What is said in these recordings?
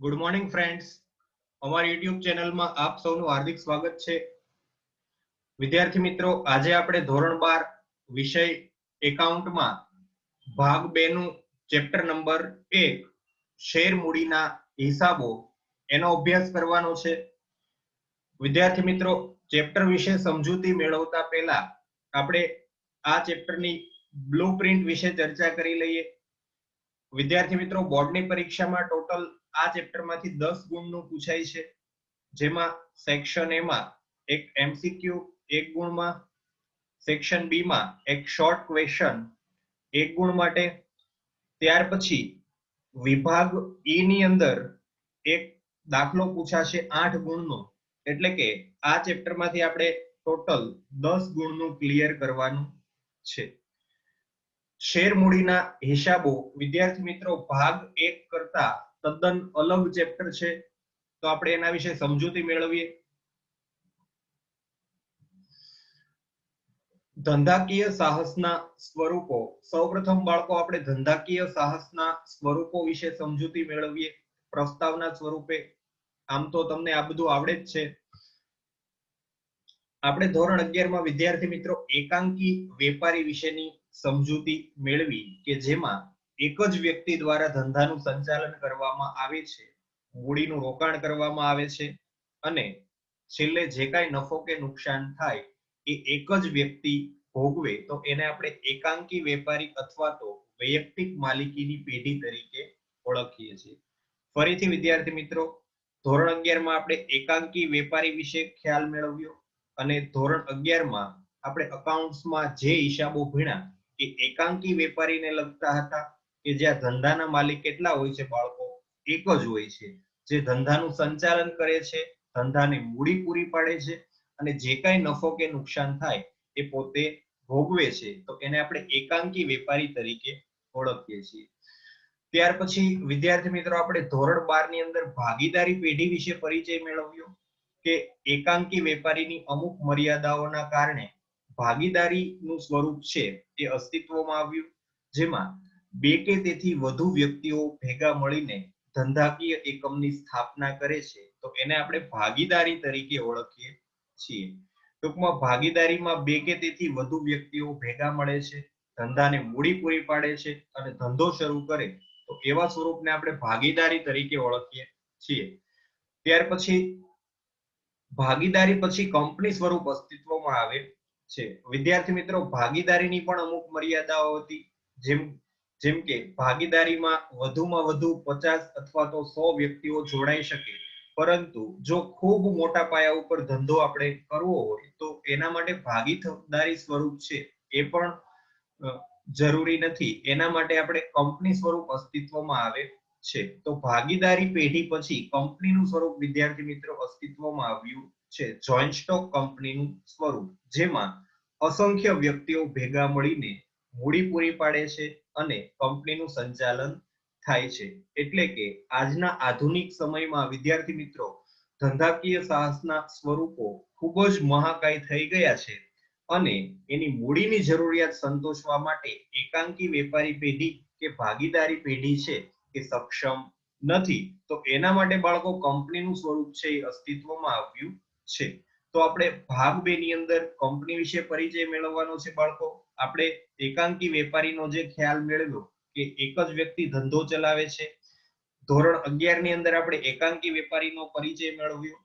Good morning friends અમારી YouTube ચેનલમાં આપ સૌનું હાર્દિક સ્વાગત છે. વિદ્યાર્થી મિત્રો, આજે આપણે ધોરણ બાર, વિષય એકાઉન્ટમાં ભાગ બે નું ચેપ્ટર નંબર એક, શેર મૂડીના હિસાબો, એનો અભ્યાસ કરવાનો છે. વિદ્યાર્થી મિત્રો, ચેપ્ટર વિશે સમજૂતી મેળવતા પહેલા આપણે આ ચેપ્ટરની બ્લુ પ્રિન્ટ વિશે ચર્ચા કરી લઈએ. વિદ્યાર્થી મિત્રો, બોર્ડની પરીક્ષામાં ટોટલ આ ચેપ્ટરમાંથી દસ ગુણનું પૂછાય છે. જેમાં સેક્શન એમાં એક એમસીક્યુ એક ગુણમાં સેક્શન બી માં એક શોર્ટ ક્વેશ્ચન એક ગુણ માટે. ત્યાર પછી વિભાગ ઈ ની અંદર એક દાખલો પૂછાશે આઠ ગુણનો. એટલે કે આ ચેપ્ટરમાંથી આપણે ટોટલ દસ ગુણનું ક્લિયર કરવાનું છે. શેર મૂડીના હિસાબો વિદ્યાર્થી મિત્રો ભાગ એક કરતા તદ્દન અલગ ચેપ્ટર છે. તો આપણે એના વિશે સમજૂતી મેળવીએ. ધંધાકીય સાહસના સ્વરૂપો. સૌપ્રથમ બાળકો આપણે ધંધાકીય સાહસના સ્વરૂપો વિશે સમજૂતી મેળવીએ. પ્રસ્તાવના સ્વરૂપે. આમ તો તમને આ બધું આવડે જ છે. આપણે ધોરણ અગિયારમાં વિદ્યાર્થી મિત્રો એકાંકી વેપારી વિશેની સમજૂતી મેળવી કે જેમાં એક જ વ્યક્તિ દ્વારા ધંધાનું સંચાલન કરવામાં આવે છે, મૂડીનું રોકાણ કરવામાં આવે છે અને છેલ્લે જે કાંઈ નફો કે નુકસાન થાય એ એક જ વ્યક્તિ ભોગવે, તો એને આપણે એકાંકી વેપારી અથવા તો વૈયક્તિક માલિકીની પેઢી તરીકે ઓળખીએ છીએ. ફરીથી વિદ્યાર્થી મિત્રો, ધોરણ અગિયારમાં આપણે એકાંકી વેપારી વિશે ખ્યાલ મેળવ્યો અને ધોરણ અગિયારમાં આપણે અકાઉન્ટ્સમાં જે હિસાબો ભણ્યા એ એકાંકી વેપારીને લગતા હતા. કે જ્યાં ધંધાના માલિક કેટલા હોય છે બાળકો? એક જ હોય છે. જે ધંધાનું સંચાલન કરે છે, ધંધાને મૂડી પૂરી પાડે છે અને જે કાંઈ નફો કે નુકસાન થાય એ પોતે ભોગવે છે. તો એને આપણે એકાંકી વેપારી તરીકે ઓળખીએ છીએ. ત્યાર પછી, વિદ્યાર્થી મિત્રો, આપણે ધોરણ બારની અંદર ભાગીદારી પેઢી વિશે પરિચય મેળવ્યો કે એકાંકી વેપારીની અમુક મર્યાદાઓના કારણે ભાગીદારીનું સ્વરૂપ છે એ અસ્તિત્વમાં આવ્યું. જેમાં બે કે તેથી વધુ વ્યક્તિઓ ભેગા મળીને ધંધાકીય એકમની સ્થાપના કરે છે, તો એને આપણે ભાગીદારી તરીકે ઓળખીએ છીએ. ટૂંકમાં ભાગીદારીમાં બે કે તેથી વધુ વ્યક્તિઓ ભેગા મળે છે, ધંધાને મૂડી પૂરી પાડે છે અને ધંધો શરૂ કરે, તો એવા સ્વરૂપને આપણે ભાગીદારી તરીકે ઓળખીએ છીએ. ત્યાર પછી ભાગીદારી પછી કંપની સ્વરૂપ અસ્તિત્વમાં આવે છે. વિદ્યાર્થી મિત્રો, ભાગીદારીની પણ અમુક મર્યાદાઓ હતી, જેમ જેમ કે ભાગીદારીમાં વધુમાં વધુ પચાસ અથવા તો સો વ્યક્તિઓ જોડાઈ શકે. પરંતુ જો ખૂબ મોટા પાયા ઉપર ધંધો આપણે કરવો હોય, તો એના માટે ભાગીદારી સ્વરૂપ છે. એ પણ જરૂરી નથી. એના માટે આપણે કંપની સ્વરૂપ અસ્તિત્વમાં આવે છે. તો ભાગીદારી પેઢી પછી કંપનીનું સ્વરૂપ વિદ્યાર્થી મિત્રો અસ્તિત્વમાં આવ્યું છે. જોઈન્ટ સ્ટોક કંપનીનું સ્વરૂપ, જેમાં અસંખ્ય વ્યક્તિઓ ભેગા મળીને મૂડી પૂરી પાડે છે. અને કંપનીનું સંચાલન થાય છે. એટલે કે આજના આધુનિક સમયમાં વિદ્યાર્થી મિત્રો, ધંધાકીય સાહસના સ્વરૂપો ખૂબ જ મહાકાય થઈ ગયા છે અને એની મૂડીની જરૂરિયાત સંતોષવા માટે એકાંકી વેપારી પેઢી કે ભાગીદારી પેઢી છે એ સક્ષમ નથી. તો એના માટે બાળકો કંપનીનું સ્વરૂપ છે એ અસ્તિત્વમાં આવ્યું છે. તો આપણે ભાગ બે ની અંદર કંપની વિશે પરિચય મેળવવાનો છે બાળકો? આપણે એકાંકી વેપારીનો જે ખ્યાલ મેળવ્યો કે એક જ વ્યક્તિ ધંધો ચલાવે છે, ધોરણ અગિયારની અંદર આપણે એકાંકી વેપારીનો પરિચય મેળવ્યો,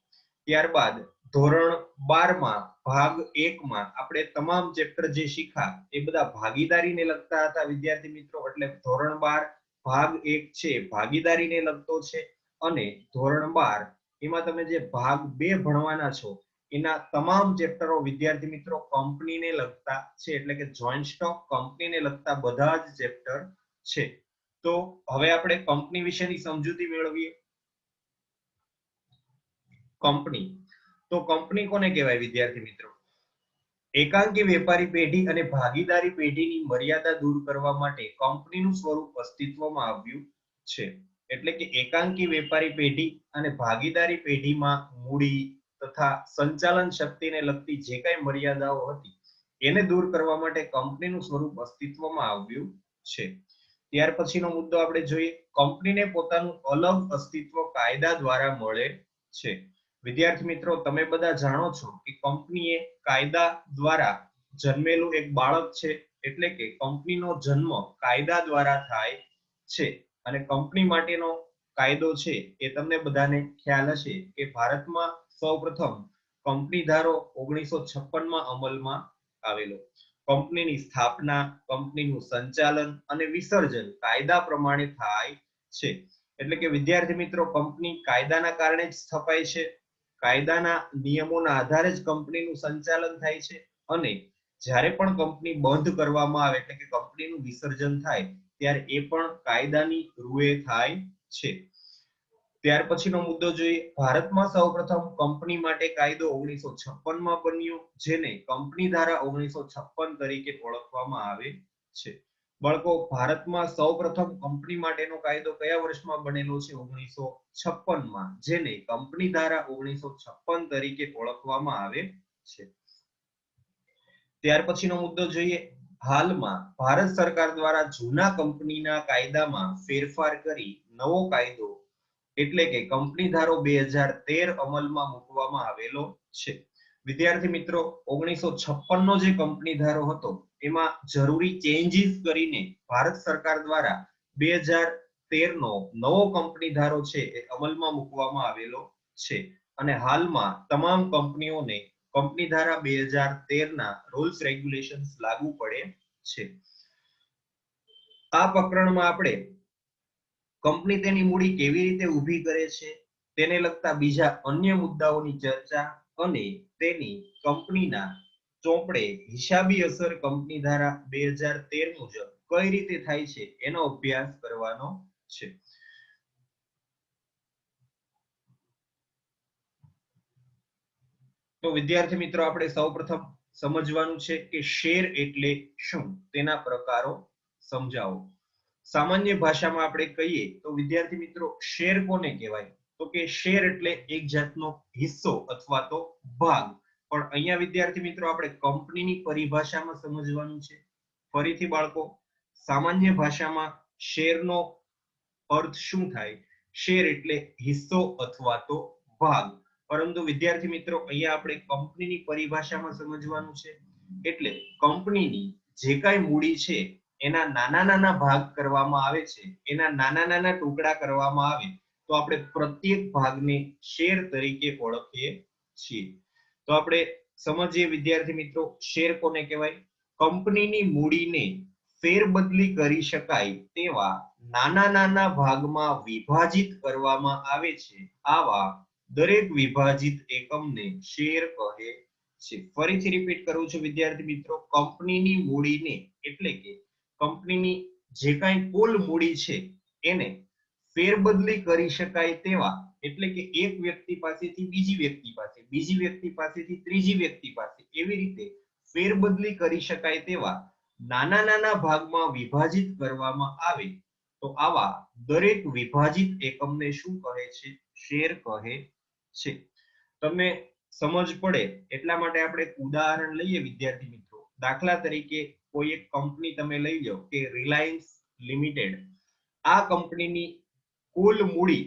ત્યારબાદ ધોરણ બારમાં ભાગ એક માં આપણે તમામ ચેપ્ટર જે શીખા એ બધા ભાગીદારીને લગતા હતા વિદ્યાર્થી મિત્રો, એટલે ધોરણ બાર ભાગ એક છે ભાગીદારીને લગતો છે અને ધોરણ બાર એમાં તમે જે ભાગ બે ભણવાના છો એના તમામ ચેપ્ટરો વિદ્યાર્થી મિત્રો કંપનીને લગતા છે, એટલે કે જોઈન્ટ સ્ટોક કંપનીને લગતા બધા જ ચેપ્ટર છે. તો હવે આપણે કંપની વિશેની સમજૂતી મેળવીએ. કંપની. તો કંપની કોને કહેવાય વિદ્યાર્થી મિત્રો? એકાંકી વેપારી પેઢી અને ભાગીદારી પેઢીની મર્યાદા દૂર કરવા માટે કંપનીનું સ્વરૂપ અસ્તિત્વમાં આવ્યું છે. એટલે કે એકાંકી વેપારી પેઢી અને ભાગીદારી પેઢીમાં મૂડી તથા સંચાલન શક્તિને લગતી જે કાંઈ મર્યાદાઓ હતી, એને દૂર કરવા માટે કંપનીનું સ્વરૂપ અસ્તિત્વમાં આવ્યું છે. ત્યાર પછીનો મુદ્દો આપણે જોઈએ, કંપનીને પોતાનું અલગ અસ્તિત્વ કાયદા દ્વારા મળે છે. વિદ્યાર્થી મિત્રો, તમે બધા જાણો છો કે કંપનીએ કાયદા દ્વારા જન્મેલું એક બાળક છે, એટલે કે કંપનીનો જન્મ કાયદા દ્વારા થાય છે. અને કંપની માટેનો કાયદો છે એ તમને બધાને ખ્યાલ હશે કે ભારતમાં સૌપ્રથમ કંપની ધારો ઓગણીસો છપ્પનમાં અમલમાં આવેલો. કંપનીની સ્થાપના કંપનીનું સંચાલન અને વિસર્જન કાયદા પ્રમાણે થાય છે. એટલે કે વિદ્યાર્થી મિત્રો કંપની કાયદાના કારણે જ સ્થપાય છે. કાયદાના નિયમોના આધારે જ કંપનીનું સંચાલન થાય છે. અને જ્યારે પણ કંપની બંધ કરવામાં આવે, એટલે કે કંપનીનું વિસર્જન થાય, ત્યારે એ પણ કાયદાની રૂએ થાય છે. ત્યાર પછીનો મુદ્દો જોઈએ. ભારતમાં સૌપ્રથમ કંપની માટે કાયદો ઓગણીસો છપ્પનમાં બન્યો, જેને કંપની ધારા ઓગણીસો છપ્પન તરીકે ઓળખવામાં આવે છે. બાળકો, ભારતમાં સૌપ્રથમ કંપની માટેનો કાયદો કયા વર્ષમાં બનેલો છે? ઓગણીસો છપ્પનમાં જેને કંપની ધારા ઓગણીસો છપ્પન તરીકે ઓળખવામાં આવે છે. ત્યાર પછીનો મુદ્દો જોઈએ. હાલમાં, ભારત સરકાર દ્વારા જૂના કંપનીના કાયદામાં ફેરફાર કરી નવો કાયદો એટલે કે કંપની ધારો બે હજાર તેર અમલમાં મૂકવામાં આવેલો છે. વિદ્યાર્થી મિત્રો, ઓગણીસો છપ્પન નો જે કંપની ધારો હતો, એમાં જરૂરી ચેન્જીસ કરીને ભારત સરકાર દ્વારા બે હજાર તેર નો નવો કંપની ધારો છે એ અમલમાં મૂકવામાં આવેલો છે. અને હાલમાં તમામ કંપનીઓને કંપની ધારા બે હજાર તેર ના રૂલ્સ રેગ્યુલેશન લાગુ પડે છે. આ પ્રકરણમાં આપણે કંપની તેની મૂડી કેવી રીતે ઊભી કરે છે, તેને લગતા બીજા અન્ય મુદ્દાઓની ચર્ચા અને તેની કંપનીના ચોપડે હિસાબી અસર કંપની ધારા બે હજાર તેર મુજબ કઈ રીતે થાય છે, એનો અભ્યાસ કરવાનો છે. તો વિદ્યાર્થી મિત્રો, આપણે સૌપ્રથમ સમજવાનું છે કે શેર એટલે શું, તેના પ્રકારો સમજાવો. સામાન્ય ભાષામાં આપણે કહીએ તો વિદ્યાર્થી મિત્રો, શેર કોને કહેવાય? તો કે શેર એટલે એક જાતનો હિસ્સો અથવા તો ભાગ. પણ અહીંયા વિદ્યાર્થી મિત્રો, આપણે કંપનીની પરિભાષામાં સમજવાનું છે. ફરીથી બાળકો, સામાન્ય ભાષામાં શેરનો અર્થ શું થાય? શેર એટલે હિસ્સો અથવા તો ભાગ. પરંતુ વિદ્યાર્થી મિત્રો, અહીંયા આપણે કંપનીની પરિભાષામાં સમજવાનું છે. એટલે કંપનીની જે કાંઈ મૂડી છે એના નાના નાના ભાગ કરવામાં આવે છે, એના નાના નાના ટુકડા કરવામાં આવે, તો આપણે પ્રત્યેક ભાગને શેર તરીકે ઓળખીએ છીએ. તો આપણે સમજીએ વિદ્યાર્થી મિત્રો, શેર કોને કહેવાય? કંપનીની મૂડીને ફેરબદલી કરી શકાય તેવા નાના નાના ભાગમાં વિભાજિત કરવામાં આવે છે, આવા દરેક વિભાજિત એકમને શેર કહે છે. ફરીથી રિપીટ કરું છું વિદ્યાર્થી મિત્રો, કંપનીની મૂડીને એટલે કે કંપનીની જે કાંઈ કુલ મૂડી છે, એને ફેરબદલી કરી શકાય તેવા, એટલે કે એક વ્યક્તિ પાસેથી બીજી વ્યક્તિ પાસે, બીજી વ્યક્તિ પાસેથી ત્રીજી વ્યક્તિ પાસે, એવી રીતે ફેરબદલી કરી શકાય તેવા નાના નાના ભાગમાં વિભાજિત કરવામાં આવે, તો આવા દરેક વિભાજિત એકમને શું કહે છે? શેર કહે છે. તમને સમજ પડે, એટલા માટે આપણે ઉદાહરણ લઈએ, વિદ્યાર્થી મિત્રો. દાખલા તરીકે કોઈ એક કંપની તમે લઈ લો કે રિલાયન્સ લિમિટેડ આ કંપનીની કુલ મૂડી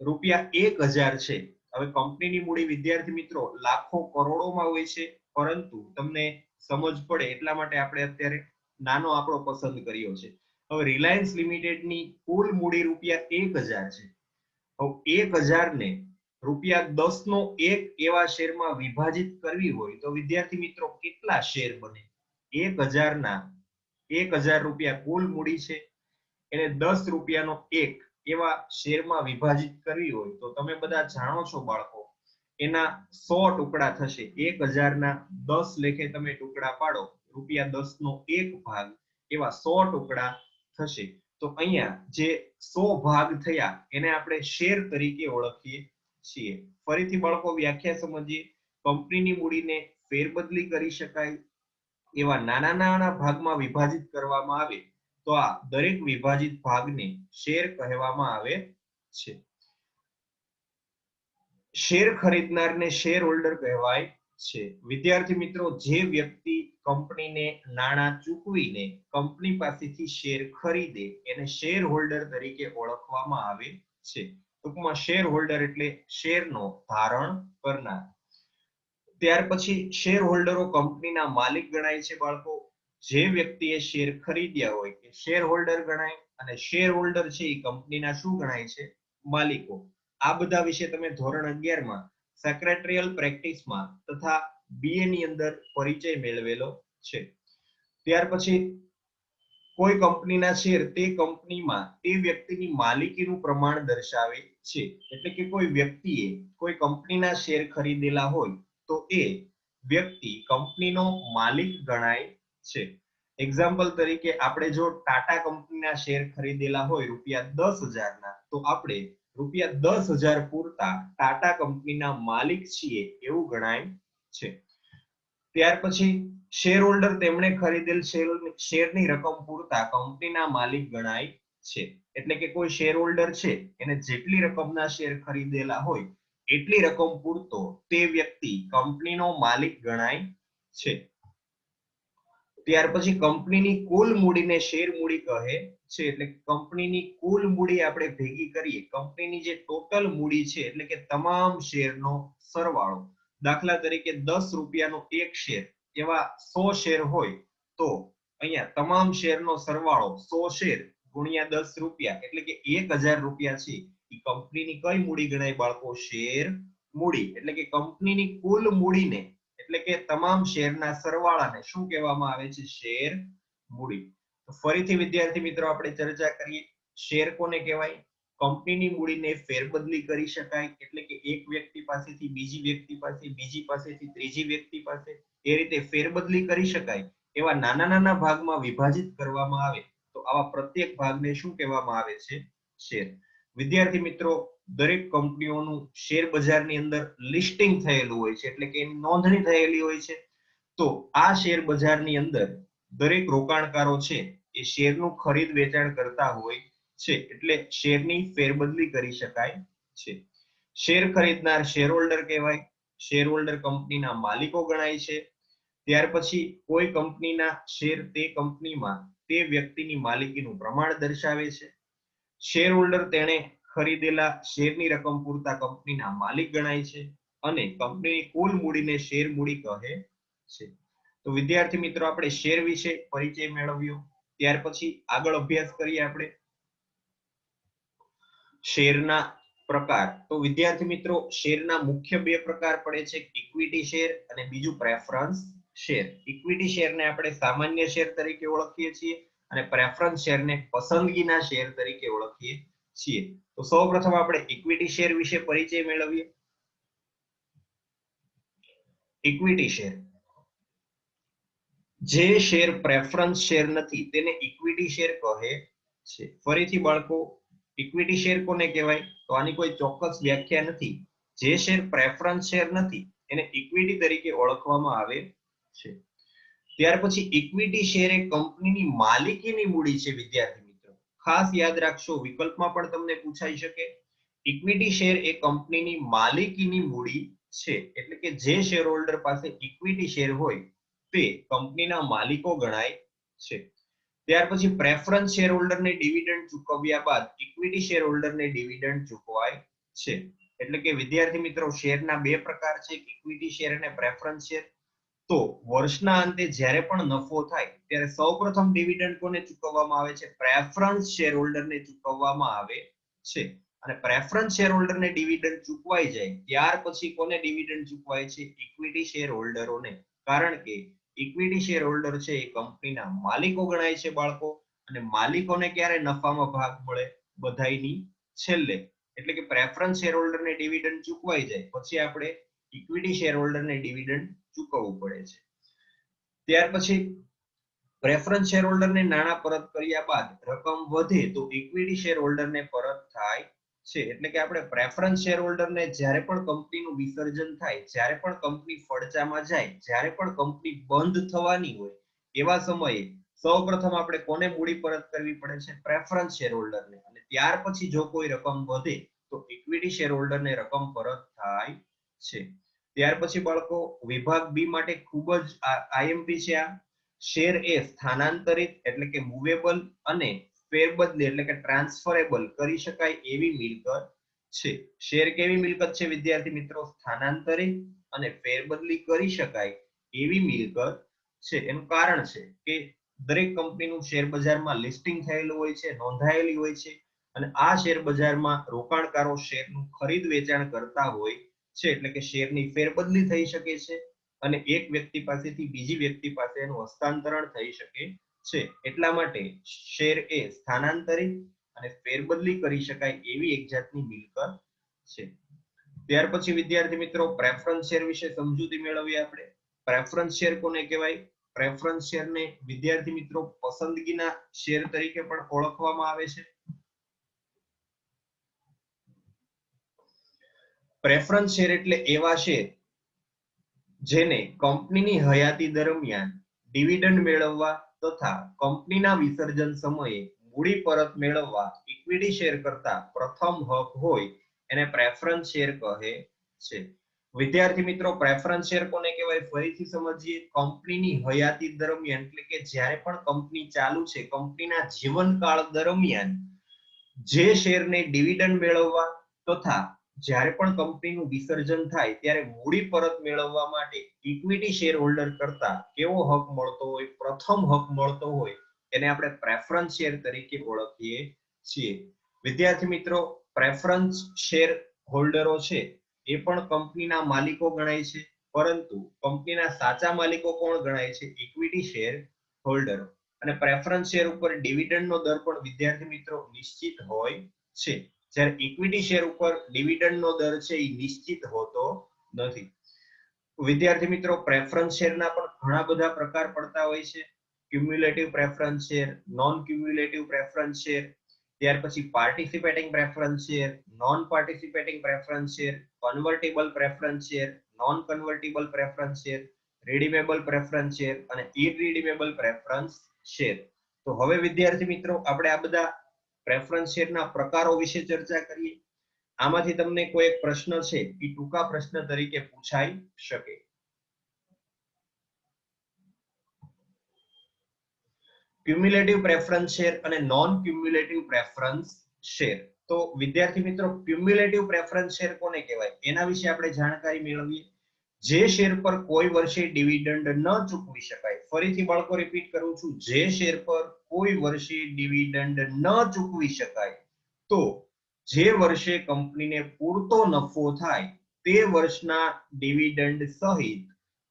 રૂપિયા એક હજાર છે. હવે કંપનીની મૂડી વિદ્યાર્થી મિત્રો લાખો કરોડોમાં હોય છે, પરંતુ તમને સમજ પડે એટલા માટે આપણે અત્યારે નાનો આપણો પસંદ કર્યો છે. હવે રિલાયન્સ લિમિટેડની કુલ મૂડી રૂપિયા એક હજાર છે. હવે એક હજારને રૂપિયા દસ નો એક એવા શેરમાં વિભાજિત કરવી હોય તો વિદ્યાર્થી મિત્રો કેટલા શેર બને? એક હજારના એક હજાર રૂપિયા કુલ મૂડી છે. એને દસ રૂપિયાનો એક એવા શેરમાં વિભાજિત કરવી હોય તો તમે બધા જાણો છો બાળકો, એના સો ટુકડા થશે. એક હજારના દસ લેખે તમે ટુકડા પાડો, રૂપિયા દસ નો એક ભાગ એવા સો ટુકડા થશે. તો અહીંયા જે સો ભાગ થયા, એને આપણે શેર તરીકે ઓળખીએ છીએ. ફરીથી બાળકો વ્યાખ્યા સમજીએ. કંપનીની મૂડીને ફેરબદલી કરી શકાય એવા નાના નાના ભાગમાં વિભાજિત કરવામાં આવે, તો આ દરેક વિભાજિત ભાગને શેર કહેવામાં આવે છે. શેર ખરીદનારને શેર હોલ્ડર કહેવાય છે. વિદ્યાર્થી મિત્રો, જે વ્યક્તિ કંપનીને નાણાં ચૂકવીને કંપની પાસેથી શેર ખરીદે, એને શેર હોલ્ડર તરીકે ઓળખવામાં આવે છે. ટૂંકમાં શેર હોલ્ડર એટલે શેરનો ધારણ કરનાર. ત્યાર પછી શેર હોલ્ડરો કંપનીના માલિક ગણાય છે બાળકો. જે વ્યક્તિએ શેર ખરીદ્યા હોય કે શેર હોલ્ડર ગણાય અને શેર હોલ્ડર છે એ કંપનીના શું ગણાય છે? માલિકો. આ બધા વિશે તમે ધોરણ અગિયારમાં સેક્રેટરીયલ પ્રેક્ટિસમાં તથા બીએ ની અંદર પરિચય મેળવેલો છે. ત્યાર પછી કોઈ કંપનીના શેર તે કંપનીમાં તે વ્યક્તિની માલિકીનું પ્રમાણ દર્શાવે છે. એટલે કે કોઈ વ્યક્તિએ કોઈ કંપનીના શેર ખરીદેલા હોય તો એ વ્યક્તિ કંપનીનો માલિક ગણાય છે. એક્ઝામ્પલ તરીકે આપણે જો ટાટા કંપનીના શેર ખરીદેલા હોય રૂપિયા દસ હજારના, તો આપણે રૂપિયા દસ હજાર પૂરતા ટાટા કંપનીના માલિક છીએ એવું ગણાય છે. ત્યાર પછી શેર હોલ્ડર તેમણે ખરીદેલ શેરની રકમ પૂરતા કંપનીના માલિક ગણાય છે. એટલે કે કોઈ શેર હોલ્ડર છે, એને જેટલી રકમના શેર ખરીદેલા હોય એટલી રકમ પૂરતો તે વ્યક્તિ કંપનીનો માલિક ગણાય છે. ત્યાર પછી કંપનીની કુલ મૂડીને શેર મૂડી કહે છે, એટલે કંપનીની કુલ મૂડી આપણે ભેગી કરીએ કંપનીની જે ટોટલ મૂડી છે, એટલે કે તમામ શેરનો સરવાળો, દાખલા તરીકે દસ રૂપિયાનો એક શેર, એવા સો શેર હોય તો અહીંયા તમામ શેરનો સરવાળો સો શેર ગુણ્યા દસ રૂપિયા, એટલે કે એક હજાર રૂપિયા છે. કંપનીની કઈ મૂડી ગણાય બાળકો? શેર મૂડી. એટલે કે કંપનીની કુલ મૂડીને, એટલે કે તમામ શેરના સરવાળાને શું કહેવામાં આવે છે? શેર મૂડી. તો ફરીથી વિદ્યાર્થી મિત્રો, આપણે ચર્ચા કરીએ. શેર કોને કહેવાય? કંપનીની મૂડીને ફેરબદલી કરી શકાય. એટલે કે એક વ્યક્તિ પાસેથી બીજી વ્યક્તિ પાસે, બીજી પાસેથી ત્રીજી વ્યક્તિ પાસે એ રીતે ફેરબદલી કરી શકાય. એવા નાના નાના ભાગમાં વિભાજિત કરવામાં આવે. તો આવા પ્રત્યેક ભાગને શું કહેવામાં આવે છે? શેર. વિદ્યાર્થી મિત્રો, દરેક કંપનીઓનું શેર બજારની અંદર લિસ્ટિંગ થયેલું હોય છે, એટલે કે એની નોંધણી થયેલી હોય છે. તો આ શેર બજારની અંદર દરેક રોકાણકારો છે, એ શેરનું ખરીદ વેચાણ કરતા હોય છે, એટલે શેરની ફેરબદલી કરી શકાય છે. શેર ખરીદનાર શેર હોલ્ડર કહેવાય શેર હોલ્ડર કંપનીના માલિકો ગણાય છે. ત્યાર પછી કોઈ કંપનીના શેર તે કંપનીમાં તે વ્યક્તિની માલિકીનું પ્રમાણ દર્શાવે છે. શેર હોલ્ડર તેણે ખરીદેલા શેરની રકમ પૂરતા કંપનીના માલિક ગણાય છે અને કંપનીની કુલ મૂડીને શેર મૂડી કહે છે. તો વિદ્યાર્થી મિત્રો, આપણે શેર વિશે પરિચય મેળવ્યો. ત્યાર પછી આગળ અભ્યાસ કરીએ આપણે. શેરના પ્રકાર. તો વિદ્યાર્થી મિત્રો શેરના મુખ્ય બે પ્રકાર પડે છે. ઇક્વિટી શેર અને બીજું પ્રેફરન્સ શેર ઇક્વિટી શેરને આપણે સામાન્ય શેર તરીકે ઓળખીએ છીએ. અને પ્રેફરન્સ શેરને પસંદગીના શેર તરીકે ઓળખીએ છીએ. તો સૌપ્રથમ આપણે ઇક્વિટી શેર વિશે પરિચય મેળવીએ. ઇક્વિટી શેર જે શેર પ્રેફરન્સ શેર નથી, તેને ઇક્વિટી શેર કહે છે. ફરીથી બાળકો ઇક્વિટી શેર કોને કહેવાય? તો આની કોઈ ચોક્કસ વ્યાખ્યા નથી. જે શેર પ્રેફરન્સ શેર નથી, એને ઇક્વિટી તરીકે ઓળખવામાં આવે છે. ત્યાર પછી ઇક્વિટી શેર એ કંપનીની માલિકીની મૂડી છે, વિદ્યાર્થી મિત્રો. ખાસ યાદ રાખશો, વિકલ્પમાં પણ તમને પૂછાઈ શકે. ઇક્વિટી શેર એ કંપનીની માલિકીની મૂડી છે, એટલે કે જે શેર હોલ્ડર પાસે ઇક્વિટી શેર હોય, તે કંપનીના માલિકો ગણાય છે. ત્યાર પછી પ્રેફરન્સ શેર હોલ્ડરને ડિવિડન્ડ ચૂકવ્યા બાદ ઇક્વિટી શેર હોલ્ડરને ડિવિડન્ડ ચૂકવાય છે. એટલે કે વિદ્યાર્થી મિત્રો શેરના બે પ્રકાર છે ઇક્વિટી શેર અને પ્રેફરન્સ શેર તો વર્ષના અંતે જ્યારે પણ નફો થાય, ત્યારે સૌપ્રથમ ડિવિડન્ડ કોને ચૂકવવામાં આવે છે? પ્રેફરન્સ શેર હોલ્ડરને ચૂકવવામાં આવે છે. અને પ્રેફરન્સ શેર હોલ્ડરને ડિવિડન્ડ ચૂકવાઈ જાય, ત્યાર પછી કોને ડિવિડન્ડ ચૂકવાય છે? ઇક્વિટી શેર હોલ્ડરોને કારણ કે ઇક્વિટી શેર હોલ્ડર છે એ કંપનીના માલિકો ગણાય છે બાળકો. અને માલિકોને ક્યારે નફામાં ભાગ મળે? બધાયની છેલ્લે. એટલે કે પ્રેફરન્સ શેર હોલ્ડરને ડિવિડન્ડ ચૂકવાઈ જાય. પછી આપણે ઇક્વિટી શેર હોલ્ડરને ડિવિડન્ડ ચૂકવવું પડે છે. ત્યાર પછી પ્રેફરન્સ શેર હોલ્ડરને નાણાં પરત કર્યા બાદ રકમ વધે તો ઇક્વિટી શેર હોલ્ડરને પરત થાય છે. એટલે કે આપણે પ્રેફરન્સ શેર હોલ્ડરને જ્યારે પણ કંપનીનું વિસર્જન થાય, જ્યારે પણ કંપની ફડચામાં જાય, જ્યારે પણ કંપની બંધ થવાની હોય, એવા સમયે સૌપ્રથમ આપણે કોને મૂડી પરત કરવી પડે છે? પ્રેફરન્સ શેર હોલ્ડરને અને ત્યાર પછી જો કોઈ રકમ વધે તો ઇક્વિટી શેર હોલ્ડરને રકમ પરત થાય છે. ત્યાર પછી બાળકો, વિભાગ બી માટે ખૂબ જ આઈએમપી છે આ. શેર એ સ્થાનાંતરિત એટલે કે મૂવેબલ અને ફેરબદલી એટલે કે ટ્રાન્સફરેબલ કરી શકાય એવી મિલકત છે. શેર કેવી મિલકત છે, વિદ્યાર્થી મિત્રો? સ્થાનાંતરિત અને ફેરબદલી કરી શકાય એવી મિલકત છે. એનું કારણ છે કે દરેક કંપનીનું શેર બજારમાં લિસ્ટિંગ થયેલું હોય છે, નોંધાયેલી હોય છે અને આ શેર બજારમાં રોકાણકારો શેરનું ખરીદ વેચાણ કરતા હોય છે, એટલે કે શેરની ફેરબદલી થઈ શકે છે અને એક વ્યક્તિ પાસેથી બીજી વ્યક્તિ પાસે એનું હસ્તાંતરણ થઈ શકે છે. એટલા માટે શેર એ સ્થાનાંતરિત અને ફેરબદલી કરી શકાય એવી એક જાતની મિલકત છે. ત્યાર પછી વિદ્યાર્થી મિત્રો પ્રેફરન્સ શેર વિશે સમજૂતી મેળવીએ આપણે. પ્રેફરન્સ શેર કોને કહેવાય? પ્રેફરન્સ શેરને વિદ્યાર્થી મિત્રો પસંદગીના શેર તરીકે પણ ઓળખવામાં આવે છે. પ્રેફરન્સ શેર એટલે એવા શેર જેને કંપનીની હયાતી દરમિયાન ડિવિડન્ડ મેળવવા તથા કંપનીના વિસર્જન સમયે મૂડી પરત મેળવવા ઇક્વિટી શેર કરતા પ્રથમ હક હોય એને પ્રેફરન્સ શેર કહે છે. વિદ્યાર્થી મિત્રો પ્રેફરન્સ શેર કોને કહેવાય? ફરીથી સમજીએ. કંપનીની હયાતી દરમિયાન એટલે કે જ્યારે પણ કંપની ચાલુ છે કંપનીના જીવનકાળ દરમિયાન જે શેરને ડિવિડન્ડ મેળવવા તથા જ્યારે પણ કંપનીનું વિસર્જન થાય ત્યારે મૂડી પરત મેળવવા માટે ઇક્વિટી શેર હોલ્ડર કરતા કેવો હક મળતો હોય, પ્રથમ હક મળતો હોય એને આપણે પ્રેફરન્સ શેર તરીકે ઓળખીએ છીએ. વિદ્યાર્થી મિત્રો પ્રેફરન્સ શેર હોલ્ડરો છે, એ પણ કંપનીના માલિકો ગણાય છે, પરંતુ કંપનીના સાચા માલિકો કોણ ગણાય છે? ઇક્વિટી શેર હોલ્ડરો અને પ્રેફરન્સ શેર ઉપર ડિવિડન્ડનો દર પણ વિદ્યાર્થી મિત્રો નિશ્ચિત હોય છે. જ્યારે ઇક્વિટી શેર ઉપર ડિવિડન્ડનો દર છે એ નિશ્ચિત હોતો નથી. વિદ્યાર્થી મિત્રો પ્રેફરન્સ શેરના પણ ઘણા બધા પ્રકાર પડતા હોય છે. Cumulative preference share non cumulative preference share ત્યાર પછી participating preference share non participating preference share convertible preference share non convertible preference share redeemable preference share અને ઇરરીડીમેબલ પ્રેફરન્સ શેર તો હવે વિદ્યાર્થી મિત્રો, આપણે આ બધા પ્રેફરન્સ શેરના પ્રકારો વિશે ચર્ચા કરીએ. આમાંથી તમને કોઈ એક પ્રશ્ન છે, એ ટૂંકા પ્રશ્ન તરીકે પૂછાઈ શકે. ક્યુમ્યુલેટિવ પ્રેફરન્સ શેર અને નોન ક્યુમ્યુલેટિવ પ્રેફરન્સ શેર તો વિદ્યાર્થી મિત્રો ક્યુમ્યુલેટિવ પ્રેફરન્સ શેર કોને કહેવાય? એના વિશે આપણે જાણકારી મેળવીએ. જે શેર પર કોઈ વર્ષે ડિવિડન્ડ ન ચૂકવી શકાય. ફરીથી બાળકો રિપીટ કરું છું, જે શેર પર કોઈ વર્ષે ડિવિડન્ડ ન ચૂકવી શકાય, તો જે વર્ષે કંપનીને પૂરતો નફો થાય, તે વર્ષના ડિવિડન્ડ સહિત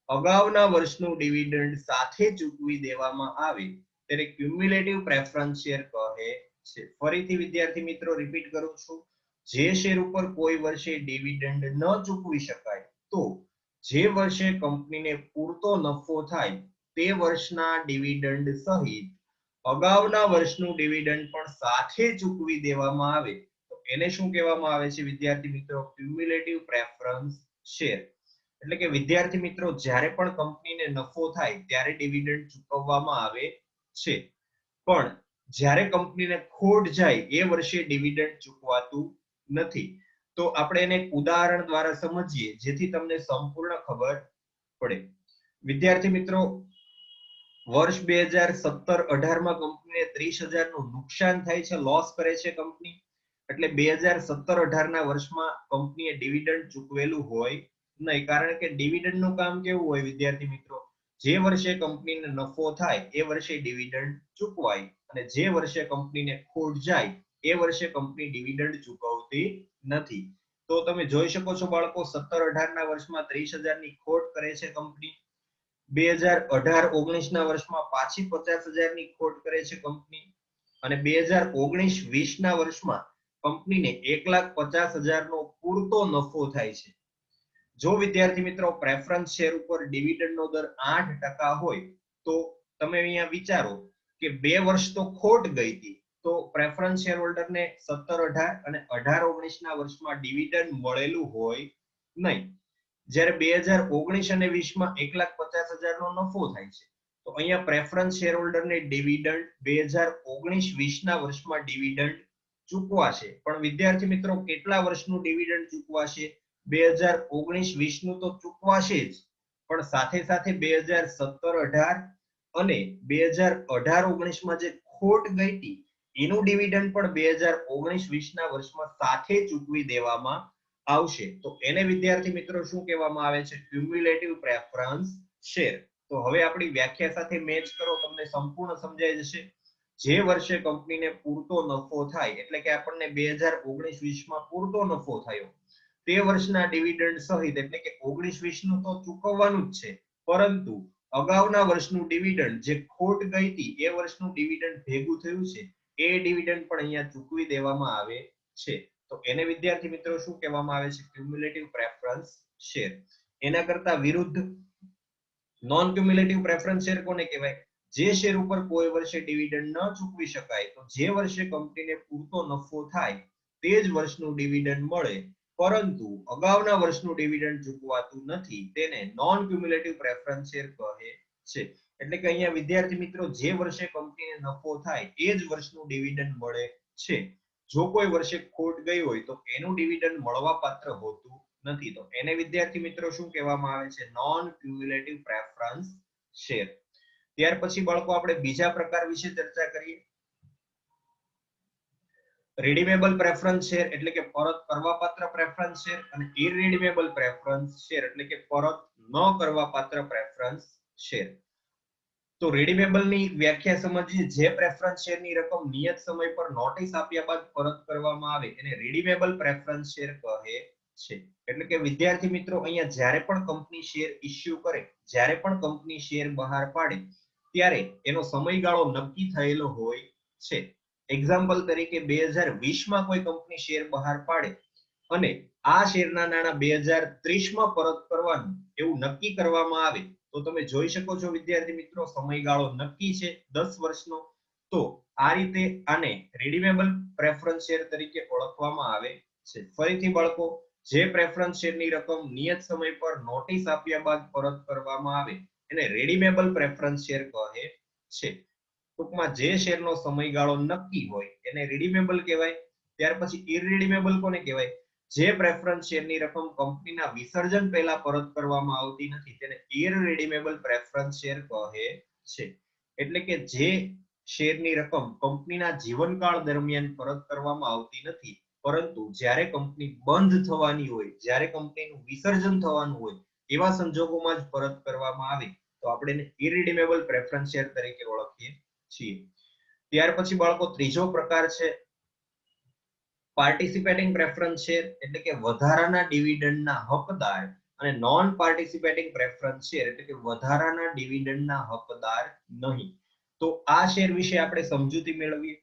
અગાઉના વર્ષનું ડિવિડન્ડ સાથે ચૂકવી દેવામાં આવે, ત્યારે ક્યુમ્યુલેટિવ પ્રેફરન્સ શેર કહે છે. ફરીથી વિદ્યાર્થી મિત્રો રિપીટ કરું છું, જે શેર ઉપર કોઈ વર્ષે ડિવિડન્ડ ન ચૂકવી શકાય, તો જે વર્ષે કંપનીને પૂરતો નફો થાય તે વર્ષના ડિવિડન્ડ સહિત અગાઉના વર્ષનું ડિવિડન્ડ પણ સાથે ચૂકવી દેવામાં આવે. તો એને શું કહેવામાં આવે છે? વિદ્યાર્થી મિત્રો ક્યુમ્યુલેટિવ પ્રેફરન્સ શેર એટલે કે વિદ્યાર્થી મિત્રો, જ્યારે પણ કંપનીને નફો થાય ત્યારે ડિવિડન્ડ ચૂકવવામાં આવે છે. પણ જ્યારે કંપનીને ખોટ જાય, એ વર્ષે ડિવિડન્ડ ચૂકવાતું નથી. તો આપણે એને ઉદાહરણ દ્વારા સમજીએ, જેથી તમને સંપૂર્ણ ખબર પડે. વિદ્યાર્થી મિત્રો, વર્ષ બે હજાર સત્તર અઢારમાં કંપનીને ત્રીસ હજારનું નુકસાન થાય છે, લોસ કરે છે કંપની. એટલે બે હજાર સત્તર અઢારના વર્ષમાં કંપનીએ ડિવિડન્ડ ચૂકવેલું હોય નહીં. કારણ કે ડિવિડન્ડનું કામ કેવું હોય વિદ્યાર્થી મિત્રો? જે વર્ષે કંપનીને નફો થાય, એ વર્ષે ડિવિડન્ડ ચૂકવાય. અને જે વર્ષે કંપનીને ખોટ જાય, એ વર્ષે કંપની ડિવિડન્ડ ચૂકવતી નથી. તો તમે જોઈ શકો છો બાળકો, સત્તર અઢાર ના વર્ષમાં ત્રીસ હજારની ખોટ કરે છે કંપની. બે હજાર અઢાર ઓગણીસ ના વર્ષમાં પાછી પચાસ હજારની ખોટ કરે છે કંપની. અને બે હજાર ઓગણીસ વીસ ના વર્ષમાં કંપનીને એક લાખ પચાસ હજારનો પૂરતો નફો થાય છે. જો વિદ્યાર્થી મિત્રો પ્રેફરન્સ શેર ઉપર ડિવિડન્ડ નો દર આઠ ટકા હોય, તો તમે અહીંયા વિચારો કે બે વર્ષ તો ખોટ ગઈ હતી. તો પ્રેફરન્સ શેર સત્તર અઢાર અને અઢાર ઓગણીસ ના વર્ષમાં ડિવિડન્ડ મળેલું હોય નહીં. જ્યારે બે હજાર ઓગણીસ અને વીસમાં એક લાખ પચાસ હજારનો નફો થાય છે. તો અહીંયા પ્રેફરન્સ શેર ડિવિડન્ડ બે હજાર ઓગણીસ વીસના વર્ષમાં ડિવિડન્ડ ચૂકવાશે. પણ વિદ્યાર્થી મિત્રો, કેટલા વર્ષનું ડિવિડન્ડ ચૂકવાશે? બે હજાર ઓગણીસ વીસનું તો ચૂકવાશે જ. પણ સાથે સાથે બે હજાર સત્તર અઢાર અને બે હજાર અઢાર ઓગણીસમાં જે ખોટ ગઈ હતી એનું ડિવિડન્ડ પણ બે હજાર ઓગણીસ વીસ ના વર્ષમાં સાથે ચૂકવી દેવામાં આવશે. તો એને વિદ્યાર્થી મિત્રો શું કહેવામાં આવે છે? ક્યુમ્યુલેટિવ પ્રેફરન્સ શેર તો હવે આપણી વ્યાખ્યા સાથે મેચ કરો, તમને સંપૂર્ણ સમજાઈ જશે. જે વર્ષે કંપનીને પૂરતો નફો થાય, એટલે કે આપણને બે હજાર ઓગણીસ વીસમાં પૂરતો નફો થયો, તે વર્ષના ડિવિડન્ડ સહિત, એટલે કે ઓગણીસ વીસનું તો ચૂકવવાનું જ છે. પરંતુ અગાઉના વર્ષનું ડિવિડન્ડ જે ખોટ ગઈ હતી, એ વર્ષનું ડિવિડન્ડ ભેગું થયું છે. એ ડિવિડન્ડ પણ અહીંયા ચૂકવી દેવામાં આવે છે. તો એને વિદ્યાર્થી મિત્રો શું કહેવામાં આવે છે? ક્યુમ્યુલેટિવ પ્રેફરન્સ શેર એના કરતા વિરુદ્ધ નોન ક્યુમ્યુલેટિવ પ્રેફરન્સ શેર કોને કહેવાય? જે શેર ઉપર કોઈ વર્ષે ડિવિડન્ડ ન ચૂકવી શકાય, તો જે વર્ષે કંપનીને પૂરતો નફો થાય, તે જ વર્ષનું ડિવિડન્ડ મળે. પરંતુ અગાઉના વર્ષનું ડિવિડન્ડ ચૂકવાતું નથી, તેને નોન ક્યુમ્યુલેટિવ પ્રેફરન્સ શેર કહે છે. એટલે કે અહીંયા વિદ્યાર્થી મિત્રો, જે વર્ષે કંપનીને નફો થાય, એ જ વર્ષનું ડિવિડન્ડ મળે છે. જો કોઈ વર્ષે ખોટ ગઈ હોય, તો એનું ડિવિડન્ડ મળવા પાત્ર હોતું નથી. તો એને વિદ્યાર્થી મિત્રો શું કહેવામાં આવે છે? નોન ક્યુમ્યુલેટિવ પ્રેફરન્સ શેર ત્યાર પછી બાળકો, આપણે બીજા પ્રકાર વિશે ચર્ચા કરીએ. રિડીમેબલ પ્રેફરન્સ શેર એટલે કે પરત કરવા પાત્ર પ્રેફરન્સ શેર અને ઇરરિડીમેબલ પ્રેફરન્સ શેર એટલે કે પરત ન કરવા પાત્ર પ્રેફરન્સ શેર તો રિડીમેબલની વ્યાખ્યા સમજીએ. જે પ્રેફરન્સ શેરની રકમ નિયત સમય પર નોટિસ આપ્યા બાદ પરત કરવામાં આવે, એને રિડીમેબલ પ્રેફરન્સ શેર કહે છે. એટલે કે વિદ્યાર્થી મિત્રો અહીંયા જ્યારે પણ કંપની શેર ઇશ્યુ કરે, જ્યારે પણ કંપની શેર બહાર પાડે, ત્યારે એનો સમયગાળો નક્કી થયેલો હોય છે. એક્ઝામ્પલ તરીકે બે હજાર વીસમાં કોઈ કંપની શેર બહાર પાડે અને આ શેરના નાણાં બે હજાર ત્રીસમાં પરત કરવાનું, એવું નક્કી કરવામાં આવે તો તમે જોઈ શકો છો, વિદ્યાર્થી મિત્રો, સમયગાળો નક્કી છે દસ વર્ષનો. તો આ રીતે આને રિડીમેબલ પ્રેફરન્સ શેર તરીકે ઓળખવામાં આવે છે. ફરીથી બાળકો, જે પ્રેફરન્સ શેરની રકમ નિયત સમય પર નોટિસ આપ્યા બાદ પરત કરવામાં આવે, એને રેડિમેબલ પ્રેફરન્સ શેર કહે છે. ટૂંકમાં જે શેરનો સમયગાળો નક્કી હોય, એને રેડિમેબલ કહેવાય, ત્યાર પછી ઇરરિડીમેબલ કોને કહેવાય? જે પ્રેફરન્સ શેરની રકમ કંપનીના વિસર્જન પહેલા પરત કરવામાં આવતી નથી. તેને ઇરરિડીમેબલ પ્રેફરન્સ શેર કહે છે. એટલે કે જે શેરની રકમ કંપનીના જીવનકાળ દરમિયાન પરત કરવામાં આવતી નથી, પરંતુ જ્યારે કંપની બંધ થવાની હોય, જ્યારે કંપનીનું વિસર્જન થવાનું હોય, એવા સંજોગોમાં જ પરત કરવામાં આવે, તો આપણે એને ઇરરિડીમેબલ પ્રેફરન્સ શેર તરીકે ઓળખીએ છીએ. ત્યાર પછી બાળકો, ત્રીજો પ્રકાર છે પાર્ટિસિપેટિંગ પ્રેફરન્સ શેર એટલે કે વધારાના ડિવિડન્ડના હકદાર અને નોન પાર્ટિસિપેટિંગ પ્રેફરન્સ શેર એટલે કે વધારાના ડિવિડન્ડના હકદાર નહીં. તો આ શેર વિશે આપણે સમજૂતી મેળવીએ.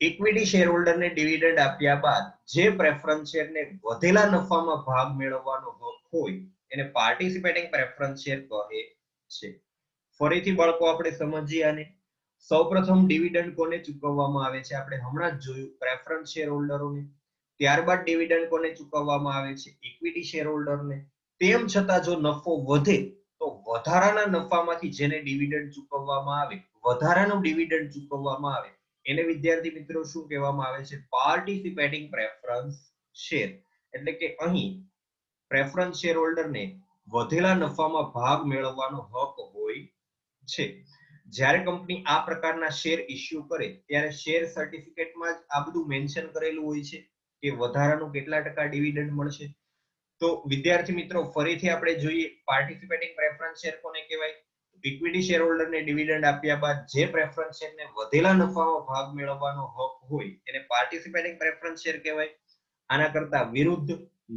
ઇક્વિટી શેર હોલ્ડરને ડિવિડન્ડ આપ્યા બાદ જે પ્રેફરન્સ શેરને વધેલા નફામાં ભાગ મેળવવાનો હક હોય, એને પાર્ટિસિપેટિંગ પ્રેફરન્સ શેર કહે છે. ફરીથી બાળકો આપણે સમજીએ આને. સૌપ્રથમ ડિવિડન્ડ કોને ચૂકવવામાં આવે છે? આપણે હમણાં જ જોયું પ્રેફરન્સ શેર હોલ્ડરોને ત્યારબાદ ડિવિડન્ડ કોને ચૂકવવામાં આવે છે? ઇક્વિટી શેર હોલ્ડરને તેમ છતાં જો નફો વધે, તો વધારાના નફામાંથી જેને ડિવિડન્ડ ચૂકવવામાં આવે, વધારાનું ડિવિડન્ડ ચૂકવવામાં આવે. એને વિદ્યાર્થી મિત્રો શું કહેવામાં આવે છે? પાર્ટિસિપેટિંગ પ્રેફરન્સ શેર એટલે કે અહીં પ્રેફરન્સ શેર હોલ્ડરને વધેલા નફામાં ભાગ મેળવવાનો હક હોય છે. જ્યારે કંપની આ પ્રકારના શેર ઇશ્યુ કરે, ત્યારે શેર સર્ટિફિકેટમાં જ આ બધું મેન્શન કરેલું હોય છે કે વધારાનું કેટલા ટકા ડિવિડન્ડ મળશે. તો વિદ્યાર્થી મિત્રો, ફરીથી આપણે જોઈએ પાર્ટિસિપેટિંગ પ્રેફરન્સ શેર કોને કહેવાય? ઇક્વિટી શેર હોલ્ડરને ડિવિડન્ડ આપ્યા બાદ જે પ્રેફરન્સ શેરને વધેલા નફામાં ભાગ મેળવવાનો હક હોય, એને પાર્ટિસિપેટિંગ પ્રેફરન્સ શેર કહેવાય. આના કરતા વિરુદ્ધ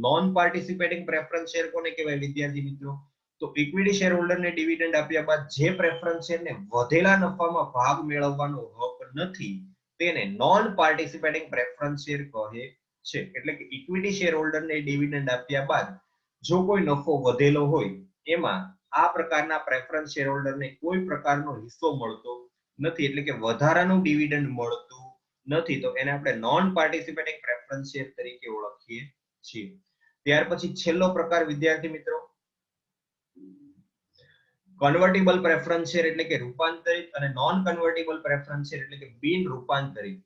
નોન પાર્ટિસિપેટિંગ પ્રેફરન્સ શેર કોને કહેવાય વિદ્યાર્થી મિત્રો? તો ઇક્વિટી શેર ડિવિડન્ડ આપ્યા બાદ જે પ્રેફરન્સ શેરને વધેલા નફામાં ભાગ મેળવવાનો હક નથી તેને નોન પાર્ટિસિપેટિંગ પ્રેફરન્સ શેર કહે છે. એટલે કે ઇક્વિટી શેર હોલ્ડરને ડિવિડન્ડ આપ્યા બાદ જો કોઈ નફો વધેલો હોય, એમાં આ પ્રકારના પ્રેફરન્સ શેર હોલ્ડરને કોઈ પ્રકારનો હિસ્સો મળતો નથી. એટલે કે વધારાનું ડિવિડન્ડ મળતું નથી. તો એને આપણે નોન પાર્ટિસિપેટિંગ પ્રેફરન્સ શેર તરીકે ઓળખીએ છીએ. ત્યાર પછી છેલ્લો પ્રકાર વિદ્યાર્થી મિત્રો કન્વર્ટિબલ પ્રેફરન્સ શેર એટલે કે રૂપાંતરિત અને નોન કન્વર્ટેબલ પ્રેફરન્સ શેર એટલે કે બિન રૂપાંતરિત.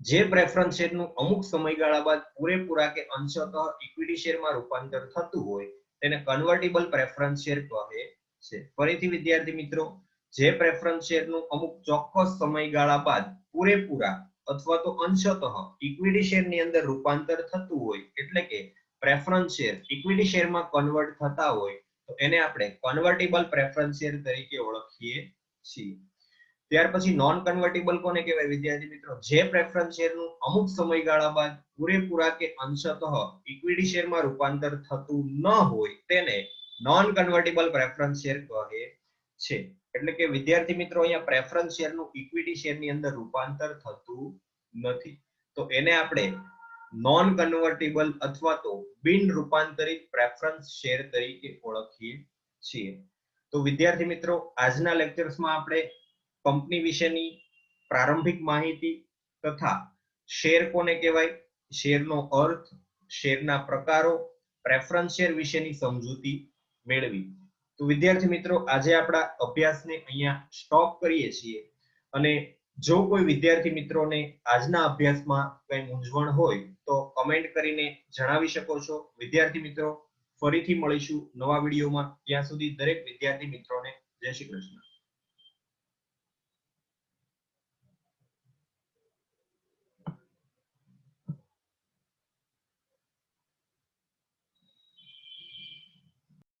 જે પ્રેફરન્સ શેરનું અમુક સમયગાળા બાદ પૂરેપૂરા કે અંશતઃ ઇક્વિટી શેરમાં રૂપાંતર થતું હોય, તેને કન્વર્ટેબલ પ્રેફરન્સ શેર કહે છે. ફરીથી વિદ્યાર્થી મિત્રો, જે પ્રેફરન્સ શેરનું અમુક ચોક્કસ સમયગાળા બાદ પૂરેપૂરા અથવા તો અંશતઃ ઇક્વિટી શેરની અંદર રૂપાંતર થતું હોય, એટલે કે પ્રેફરન્સ શેર ઇક્વિટી શેરમાં કન્વર્ટ થતા હોય તો એને આપણે કન્વર્ટિબલ પ્રેફરન્સ શેર તરીકે ઓળખીએ છીએ. ત્યાર પછી નોન કન્વર્ટિબલ કોને કહેવાય? વિદ્યાર્થી મિત્રો, જે પ્રેફરન્સ શેરનું અમુક સમયગાળા બાદ પૂરેપૂરા કે અંશતઃ ઇક્વિટી શેરમાં રૂપાંતર થતું ન હોય, તેને નોન કન્વર્ટિબલ પ્રેફરન્સ શેર કહે છે. એટલે કે વિદ્યાર્થી મિત્રો, અહીંયા પ્રેફરન્સ શેરનું ઇક્વિટી શેરની અંદર રૂપાંતર થતું નથી. તો એને આપણે નોન કન્વર્ટેબલ અથવા તો બિન રૂપાંતરિત પ્રેફરન્સ શેર તરીકે ઓળખીએ છીએ. તો વિદ્યાર્થી મિત્રો, આજના લેક્ચર્સમાં આપણે કંપની વિશેની પ્રારંભિક માહિતી તથા શેર કોને કહેવાય? શેરનો અર્થ શેરના પ્રકારો પ્રેફરન્સ શેર વિશેની સમજૂતી મેળવી. તો વિદ્યાર્થી મિત્રો, આજે આપણા અભ્યાસને અહીંયા સ્ટોપ કરીએ છીએ. અને જો કોઈ વિદ્યાર્થી મિત્રોને આજના અભ્યાસમાં કઈ મૂંઝવણ હોય તો કમેન્ટ કરીને જણાવી શકો છો. વિદ્યાર્થી મિત્રો, ફરીથી મળીશું નવા વિડીયોમાં. ત્યાં સુધી દરેક વિદ્યાર્થી મિત્રોને જય શ્રી કૃષ્ણ.